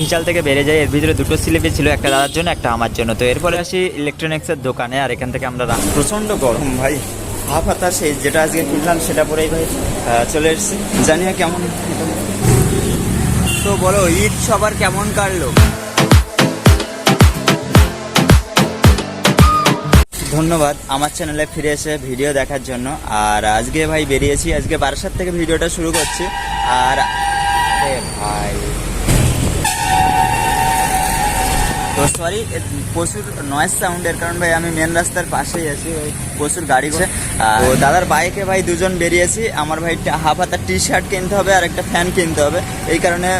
বিশাল থেকে বেড়ে যায়। এর ভিতরে দুটো স্লিপে ছিল, একটা দাদার জন্য, একটা আমার জন্য। তো এরপরে আসি ইলেকট্রনিক্সের দোকানে, আর এখান থেকে আমরা প্রচণ্ড গরম ভাই। হাফ হাতা সেই যেটা আজকে কিনলাম সেটা পরেই ভাই চলে এসেছি। জানি না কেমন? তো বলো, ঈদ সবার কেমন কাটলো? ধন্যবাদ, আমার চ্যানেলে ফিরে এসে ভিডিও দেখার জন্য। আর আজকে ভাই বেরিয়েছি, আজকে বারাসাত থেকে ভিডিওটা শুরু করছি। আর ভাই। তো সরি প্রচুর নয়েজ সাউন্ডের কারণ ভাই আমি মেন রাস্তার পাশেই আছি ওই প্রচুর গাড়ি ঘোড়ে। তো দাদার বাইকে ভাই দুজন বেরিয়েছি আমার ভাই হাফ হাতার টি শার্ট কিনতে হবে আর একটা ফ্যান কিনতে হবে। এই কারণে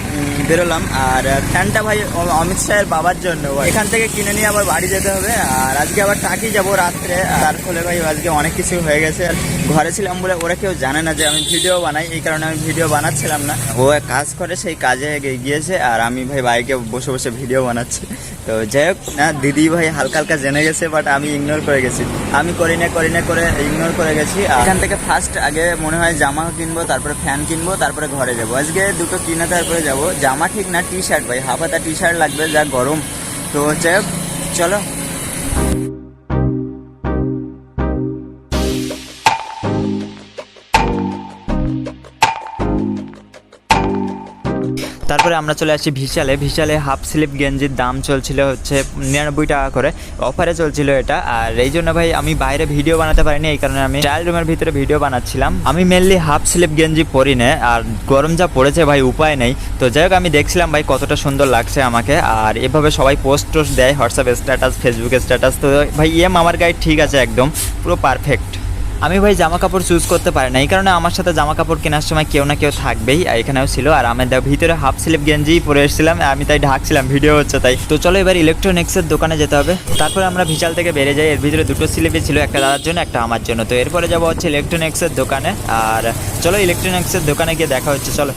বেরোলাম। আর ফ্যানটা ভাই অমিত শাহের বাবার জন্য। ভাই। এখান থেকে কিনে নিয়ে আবার বাড়ি যেতে হবে। আর আজকে আবার টাকি যাব রাত্রে। তার ফলে ভাই আজকে অনেক কিছু হয়ে গেছে। আর ঘরে ছিলাম বলে ওরা কেউ জানে না যে আমি ভিডিও বানাই। এই কারণে আমি ভিডিও বানাচ্ছিলাম না। ও এক কাজ করে সেই কাজে গিয়েছে। আর আমি ভাই বাইকে বসে বসে ভিডিও বানাচ্ছি। তো যাই হোক, না, দিদি ভাই হালকা হালকা জেনে গেছে বাট আমি ইগনোর করে গেছি। আমি করি না করি না, করে ইগনোর করে গেছি। এখান থেকে ফার্স্ট আগে মনে হয় জামা কিনবো, তারপরে ফ্যান কিনবো, তারপরে ঘরে যাব। আজকে দুটো কিনে তারপরে যাব। জামা ঠিক না টি শার্ট ভাই, হাফ হাতা টি শার্ট লাগবে, যা গরম। তো যাই হোক, চলো। তারপরে আমরা চলে আসি ভিশালে। ভিশালে হাফ স্লিপ গেঞ্জির দাম চলছিল হচ্ছে নিরানব্বই টাকা করে। অফারে চলছিল এটা। আর এই জন্য ভাই, আমি বাইরে ভিডিও বানাতে পারিনি, এই কারণে আমি ট্রায়াল রুমের ভিতরে ভিডিও বানাচ্ছিলাম। আমি মেনলি হাফ স্লিপ গেঞ্জি পরি না, আর গরম যা পড়েছে ভাই, উপায় নেই। তো যাই হোক, আমি দেখছিলাম ভাই, কতটা সুন্দর লাগছে আমাকে। আর এভাবে সবাই পোস্ট টোস্ট দেয় হোয়াটসঅ্যাপ স্ট্যাটাস ফেসবুকে স্ট্যাটাস তো ভাই এম আমার গাইড ঠিক আছে একদম, পুরো পারফেক্ট আমি ভাই জামা কাপড় চুজ করতে পারি না। এই কারণে আমার সাথে জামা কাপড় কেনার সময় কেউ না কেউ থাকবেই, আর এখানেও ছিল। আর আমি ভিতরে হাফ স্লিপ গেঞ্জি পরে এসেছিলাম আমি তাই ঢাকছিলাম ভিডিও হচ্ছে তাই। তো চলো এবার ইলেকট্রনিক্সের দোকানে যেতে হবে। তারপরে আমরা বিশাল থেকে বেড়ে যাই। এর ভিতরে দুটো স্লিপে ছিল, একটা দাদার জন্য, একটা আমার জন্য। তো এরপরে যাব হচ্ছে ইলেকট্রনিক্সের দোকানে। আর চলো ইলেকট্রনিক্সের দোকানে গিয়ে দেখা হচ্ছে, চলো।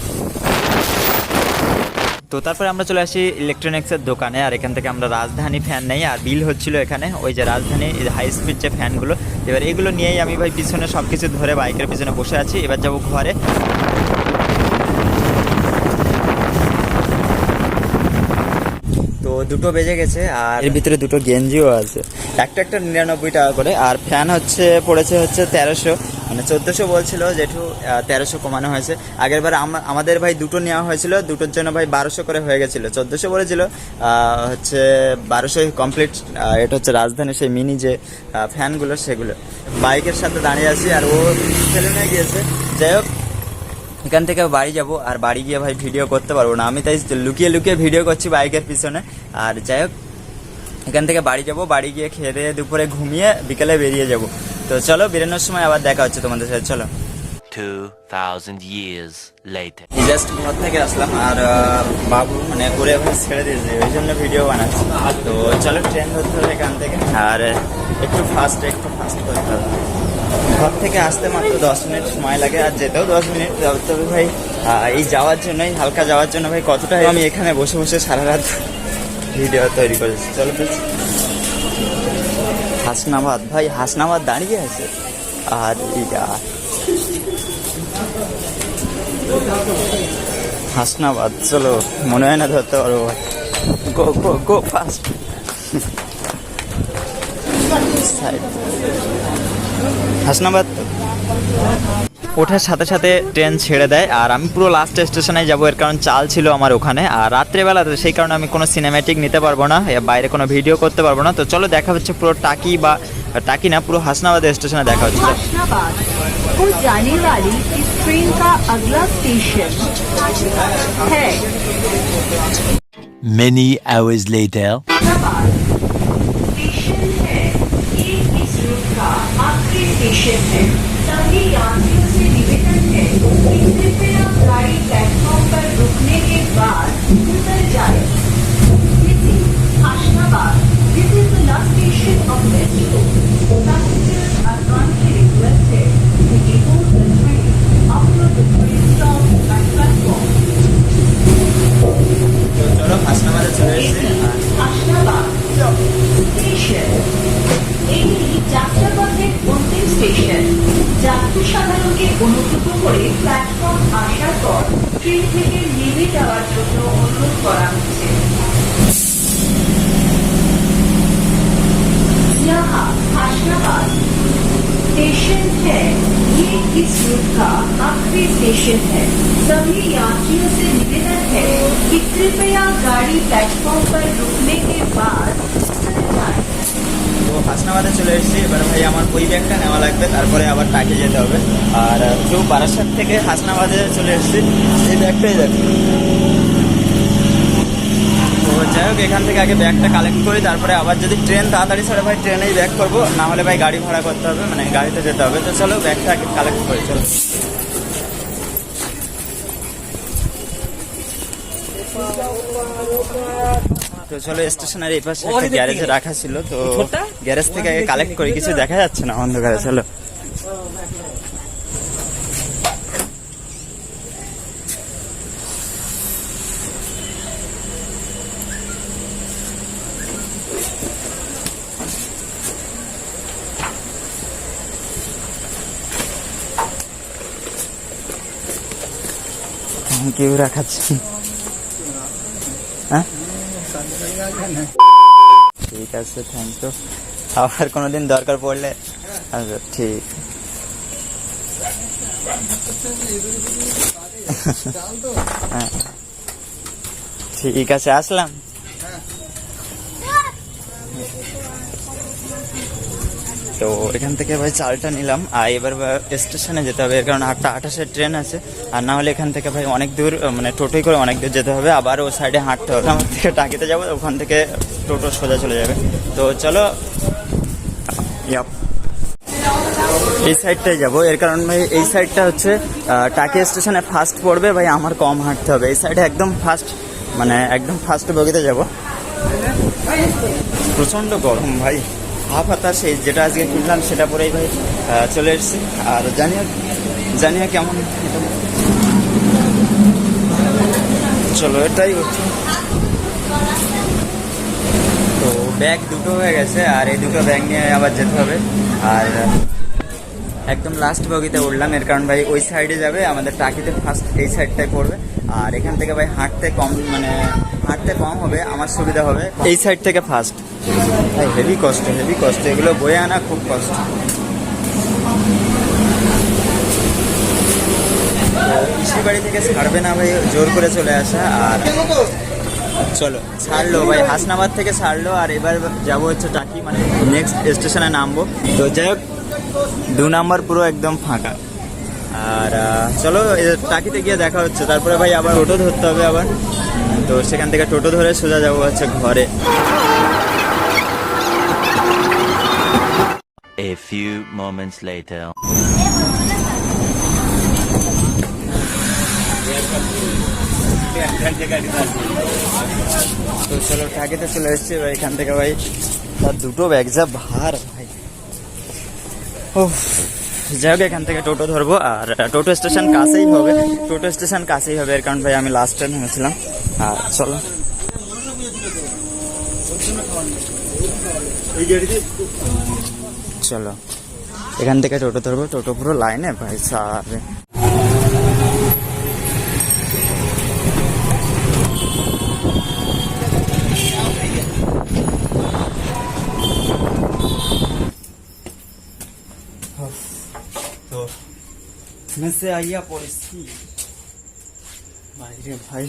তো তারপরে আমরা চলে আসি ইলেকট্রনিক্সের দোকানে আর এখান থেকে আমরা রাজধানী ফ্যান নেই আর বিল হচ্ছিল এখানে ওই যে রাজধানী হাই স্পিড যে ফ্যানগুলো এবার এগুলো নিয়েই আমি ভাই পিছনে সব কিছু ধরে বাইকের পিছনে বসে আছি এবার যাব ঘরে। তো দুটো বেজে গেছে আর এর ভিতরে দুটো গেঞ্জিও আছে। একটা একটা নিরানব্বই টাকা করে আর ফ্যান হচ্ছে পড়েছে হচ্ছে তেরোশো। মানে চোদ্দোশো বলছিল যেটু তেরোশো কমানো হয়েছে। আগের বার আমাদের ভাই দুটো নেওয়া হয়েছিল, দুটোর জন্য ভাই বারোশো করে হয়ে গেছিল। চোদ্দোশো বলেছিল হচ্ছে বারোশো কমপ্লিট এটা হচ্ছে রাজধানী সেই মিনি যে ফ্যানগুলো সেগুলো। বাইকের সাথে দাঁড়িয়ে আছি, আর ও সেলুনে গিয়েছে। যাই হোক, এখান থেকে বাড়ি যাব, আর বাড়ি গিয়ে ভাই ভিডিও করতে পারব না। আমি তাই লুকিয়ে লুকিয়ে ভিডিও করছি বাইকের পিছনে। আর যাই হোক, এখান থেকে বাড়ি যাব, বাড়ি গিয়ে খেয়ে দুপুরে ঘুমিয়ে বিকেলে বেরিয়ে যাব। তো চলো বেরোনোর সময় আবার দেখা হচ্ছে তোমাদের সাথে চলো। 2,000 years later. জাস্ট ঘর থেকে আসলাম আর বাবু মানে ভাই ছেড়ে দিয়েছে ওই জন্য ভিডিও বানাচ্ছি। তো চলো ট্রেন ধরতে হবে এখান থেকে। আর একটু ফাস্ট একটু ফাস্ট করতে হবে ঘর থেকে আসতে মাত্র দশ মিনিট সময় লাগে আর যেতেও দশ মিনিট। তবে ভাই এই যাওয়ার জন্যই হালকা যাওয়ার জন্য ভাই কতটা আমি এখানে বসে বসে সারা রাত ভিডিও তৈরি করেছি। চলো প্লিজ হাসনাবাদ। ভাই, হাসনাবাদ দাঁড়িয়ে আছে? আর হাসনাবাদ, চলো, মনে হয় না ধরতে পারব ভাই। Go go go fast Hasnabad? তো। ওঠার সাথে সাথে ট্রেন ছেড়ে দেয় আর আমি পুরো লাস্ট স্টেশনে যাবো এর কারণ চাল ছিল আমার ওখানে আর রাত্রেবেলাতে সেই কারণে আমি কোনো সিনেম্যাটিক নিতে পারবো না এ বাইরে কোনো ভিডিও করতে পারবো না তো চলো দেখা হচ্ছে পুরো টাকি বা টাকি না পুরো হাসনাবাদ স্টেশনে দেখা হচ্ছে চলো। हसनाबाद को जाने वाली इस ट्रेन का अगला स्टेशन है Many hours later. Hasnabad station है ये इस रूट का आखिरी स्टेशन है है कि कृपया गाड़ी प्लेटफॉर्म पर रुकने के बाद उतर जाए This is Hashnabad. This is the last station of Metro. Passengers are kindly requested to depart the train after the train stop at platform. তো চলো হাসনাবাদে চলে এসেছি আর হাসনাবাদ স্টেশন এটি যাত্রাপথের অন্তিম স্টেশন যাত্রী সাধারণকে অনুভূত করে প্ল্যাটফর্ম আসার পর ট্রেন থেকে নেমে যাওয়ার জন্য অনুরোধ করা হচ্ছে। स्टेशन है ये इस रूट का आखिरी स्टेशन है सभी यात्रियों से निवेदन है कि कृपया गाड़ी प्लेटफॉर्म पर रुकने के बाद उतर जाए। হাসনাবাদে চলে এসেছি। এবার ভাই আমার ওই ব্যাগটা নেওয়া লাগবে, তারপরে আবার টাকে যেতে হবে। আর কেউ বারাসাত থেকে হাসনাবাদে চলে এসেছি। এই ব্যাগটাই যাবে যাই হোক, এখান থেকে আগে ব্যাগটা কালেক্ট করি, তারপরে আবার যদি ট্রেন তাড়াতাড়ি ছাড়ে ভাই ট্রেনেই ব্যাক করব। না হলে ভাই গাড়ি ভাড়া করতে হবে মানে গাড়িতে যেতে হবে। তো চলো, ব্যাগটা আগে কালেক্ট করি, চলো। তো চলো স্টেশনের এই পাশে একটা গ্যারেজে রাখা ছিল তো গ্যারেজ থেকে কালেক্ট করি কিছু দেখা যাচ্ছে না অন্ধকারে চলো। ইউ রাখাচ্ছি। হ্যাঁ? ঠিক আছে থ্যাংক ইউ আবার কোনোদিন দরকার পড়লে আচ্ছা ঠিক। হ্যাঁ। ঠিক আছে আসলাম। তো এখান থেকে ভাই চালটা নিলাম। আর এবার স্টেশনে যেতে হবে এর কারণ আটটা আঠাশের ট্রেন আছে। আর না হলে এখান থেকে ভাই অনেক দূর মানে টোটোই করে অনেক দূর যেতে হবে। আবার ও সাইডে হাঁটতে হবে। আমার থেকে টাকিতে যাব ওখান থেকে টোটো সোজা চলে যাবে। তো চলো। এই সাইডটাই যাব। এর কারণ ভাই এই সাইডটা হচ্ছে টাকি স্টেশনে ফার্স্ট পড়বে ভাই আমার কম হাঁটতে হবে। এই সাইডে একদম ফার্স্ট মানে একদম ফার্স্ট বগিতে যাব। প্রচণ্ড গরম ভাই। হাফ হাতা সেই যেটা আজকে কিনলাম সেটা পরেই ভাই চলে এসেছি। আর জানিও জানিয়া কেমন? চলো, এটাই তো ব্যাগ দুটো হয়ে গেছে, আর এই দুটো ব্যাগ নিয়ে আবার যেতে হবে। আর একদম লাস্ট বগিতে উঠলাম। এর কারণ ভাই, ওই সাইডে যাবে, আমাদের টাকিতে ফার্স্ট এই সাইডটাই পড়বে। আর এখান থেকে ভাই হাঁটতে কম মানে হাঁটতে কম হবে, আমার সুবিধা হবে। এই সাইড থেকে ফার্স্ট ভাই হেভি কষ্ট হেভি কষ্ট এগুলো বয়ে আনা খুব কষ্ট পিসির বাড়ি থেকে ছাড়বে না ভাই, জোর করে চলে আসা। আর চলো, ছাড়লো ভাই, হাসনাবাদ থেকে ছাড়লো। আর এবার যাব হচ্ছে টাকি মানে নেক্সট স্টেশনে নামবো। তো যাই হোক দু নাম্বার পুরো একদম ফাঁকা। আর চলো টাকিতে গিয়ে দেখা হচ্ছে। তারপরে ভাই আবার টোটো ধরতে হবে আবার। তো সেখান থেকে টোটো ধরে সোজা যাব হচ্ছে ঘরে। A few moments later. তো চলো টাকিতে চলে এসেছি। এবার এখান থেকে ভাই তার দুটো ব্যাগ যা ভার ভাই। যাই হোক, এখান থেকে টোটো ধরবো, আর টোটো স্টেশন কাছেই হবে। টোটো স্টেশন কাছেই হবে, এর কারণ ভাই আমি লাস্ট ট্রেন হয়েছিলাম আর চলো। চলো। এখান থেকে টোটো ধরবো, টোটো পুরো লাইনে ভাই সারে মেসে আইয়া পড়েছি। বাইরে ভাই,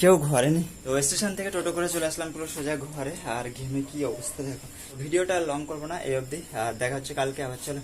কেউ ঘরে নেই। তো স্টেশন থেকে টোটো করে চলে আসলাম পুরো সোজা ঘরে। আর ঘেমে কি অবস্থা দেখো। ভিডিওটা লং করব না, এই অবধি। আর দেখা হচ্ছে কালকে আবার, চলো।